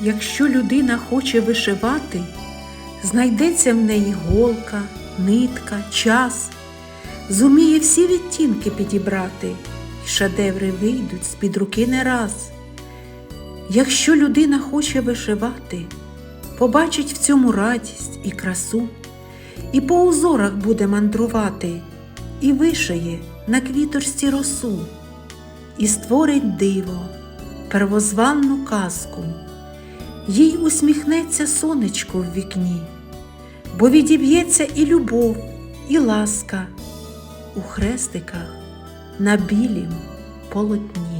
Якщо людина хоче вишивати, знайдеться в неї голка, нитка, час, зуміє всі відтінки підібрати, і шедеври вийдуть з-під руки не раз. Якщо людина хоче вишивати, побачить в цьому радість і красу, і по узорах буде мандрувати, і вишиє на квіточці росу, і створить диво, первозванну казку, їй усміхнеться сонечко в вікні, бо відіб'ється і любов, і ласка у хрестиках на білім полотні.